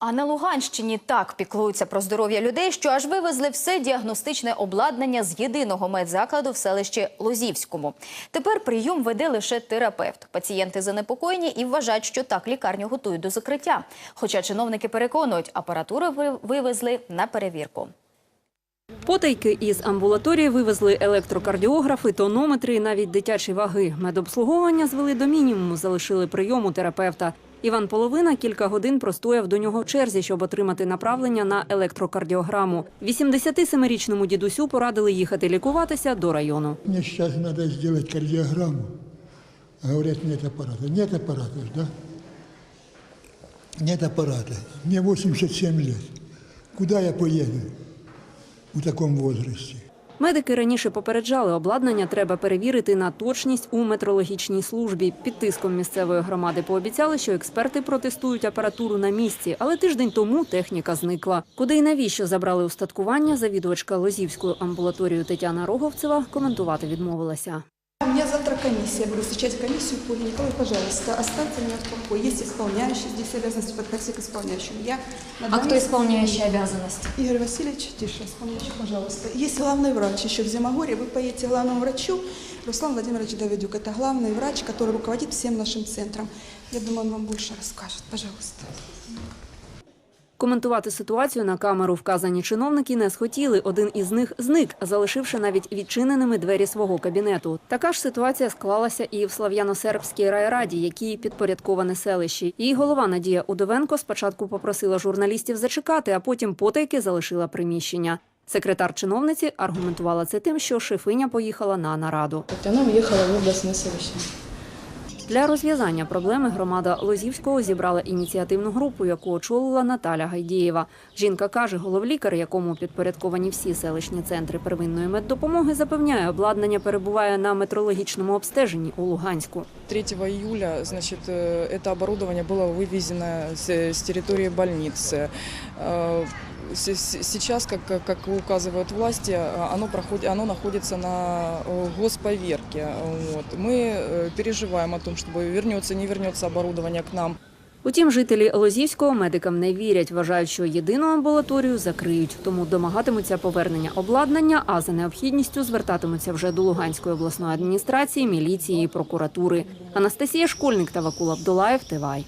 А на Луганщині так піклуються про здоров'я людей, що аж вивезли все діагностичне обладнання з єдиного медзакладу в селищі Лозівському. Тепер прийом веде лише терапевт. Пацієнти занепокоєні і вважають, що так лікарню готують до закриття. Хоча чиновники переконують, апаратуру ви- вивезли на перевірку. Потайки із амбулаторії вивезли електрокардіографи, тонометри і навіть дитячі ваги. Медобслуговування звели до мінімуму, залишили прийом у терапевта. Іван Половина кілька годин простояв до нього в черзі, щоб отримати направлення на електрокардіограму. 87-річному дідусю порадили їхати лікуватися до району. Мне сейчас надо сделать кардиограмму. Говорят, нет аппарата. Нет аппарата, да? Нет аппарата. Мне 87 лет. Куда я поеду в такому возрасте? Медики раніше попереджали, обладнання треба перевірити на точність у метрологічній службі. Під тиском місцевої громади пообіцяли, що експерти протестують апаратуру на місці, але тиждень тому техніка зникла. Куди і навіщо забрали устаткування, завідувачка Лозівської амбулаторії Тетяна Роговцева коментувати відмовилася. Мені комиссия, я буду встречать комиссию по Николай, пожалуйста, оставьте меня в покое. Есть исполняющий здесь обязанности, подходите к исполняющему. Я на А данный- кто исполняющий обязанности? Игорь Васильевич, тише, исполняющий, пожалуйста. Есть главный врач еще в Зимогорье. Вы поедете к главному врачу, Руслан Владимирович Давидюк. Это главный врач, который руководит всем нашим центром. Я думаю, он вам больше расскажет. Пожалуйста. Коментувати ситуацію на камеру вказані чиновники не схотіли. Один із них зник, залишивши навіть відчиненими двері свого кабінету. Така ж ситуація склалася і в Слав'яно-Сербській райраді, якій підпорядковане селище. Її голова Надія Удовенко спочатку попросила журналістів зачекати, а потім потайки залишила приміщення. Секретар чиновниці аргументувала це тим, що шефиня поїхала на нараду. Она уехала в областное совещание. Для розв'язання проблеми громада Лозівського зібрала ініціативну групу, яку очолила Наталя Гайдієва. Жінка каже, головлікар, якому підпорядковані всі селищні центри первинної меддопомоги, запевняє, обладнання перебуває на метрологічному обстеженні у Луганську. 3 июля значит, э, это оборудование было вывезено с, с территории больницы. Э, с- с- Сейчас, как, как указывают власти, э, оно, проходит, оно находится на э, госповерке. Вот. Мы э, переживаем о том, чтобы вернется, не вернется оборудование к нам. Утім, жителі Лозівського медикам не вірять, вважають, що єдину амбулаторію закриють, тому домагатимуться повернення обладнання, а за необхідністю звертатимуться вже до Луганської обласної адміністрації, міліції і прокуратури. Анастасія Школьник та Вакул Абдулаєв, Тивай.